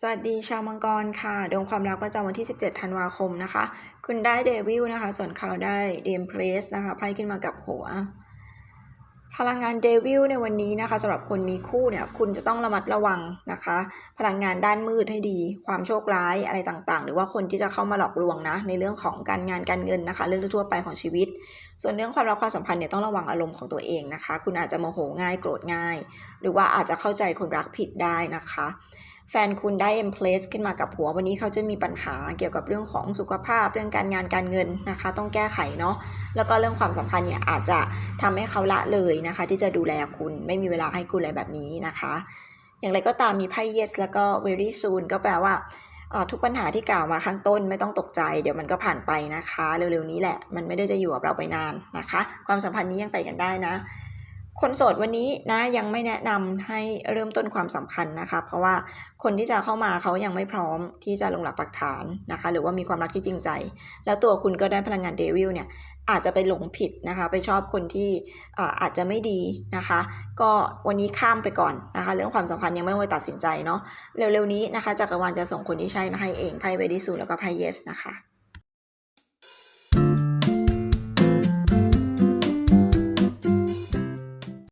สวัสดีชาวมังกรค่ะ ดวงความรักประจำวันที่ 17 ธันวาคมนะคะ คุณได้เดวิลนะคะ ส่วนเขาได้เดมเพลสนะคะ ไพ่ขึ้นมากับหัว พลังงานเดวิลในวันนี้นะคะสำหรับคนมีคู่เนี่ย คุณจะต้องระมัดระวังนะคะ พลังงานด้านมืดให้ดี ความโชคร้ายอะไรต่างๆ หรือว่าคนที่จะเข้ามาหลอกลวงนะ ในเรื่องของการงานการเงินนะคะ เรื่องทั่วไปของชีวิต ส่วนเรื่องความรักความสัมพันธ์เนี่ยต้องระวังอารมณ์ของตัวเองนะคะ คุณอาจจะโมโหง่ายโกรธง่าย หรือว่าอาจจะเข้าใจคนรักผิดได้นะคะ แฟนคุณได้ e m p l a c e ขึ้นมากับหัว วันนี้เขาจะมีปัญหาเกี่ยวกับเรื่องของสุขภาพเรื่องการงานการเงินนะคะ ต้องแก้ไขเนาะแล้วก็เรื่องความสัมพันธ์เนี่ยอาจจะทำให้เขาละเลยนะคะ ที่จะดูแลคุณไม่มีเวลาให้คุณอะไรแบบนี้นะคะ อย่างไรก็ตามมีไพ่ yes แล้วก็ very soon ก็แปลว่าทุกปัญหาที่กล่าวมาข้างต้นไม่ต้องตกใจ เดี๋ยวมันก็ผ่านไปนะคะ เร็วๆนี้แหละ มันไม่ได้จะอยู่กับเราไปนานนะคะ ความสัมพันธ์นี้ยังไปกันได้นะ คนโสดวันนี้นะยังไม่แนะนำให้เริ่มต้นความสัมพันธ์นะคะ เพราะว่าคนที่จะเข้ามาเขายังไม่พร้อมที่จะลงหลักปักฐานนะคะ หรือว่ามีความรักที่จริงใจ แล้วตัวคุณก็ได้พลังงานเดวิลเนี่ยอาจจะไปหลงผิดนะคะ ไปชอบคนที่อาอาจจะไม่ดีนะคะ ก็วันนี้ข้ามไปก่อนนะคะ เรื่องความสัมพันธ์ยังไม่ต้องไปตัดสินใจเนาะเร็วๆนี้นะคะจักรวาลจะส่งคนที่ใช่มาให้เองไพ่เวดิสูแล้วก็ไพ่เยสนะคะ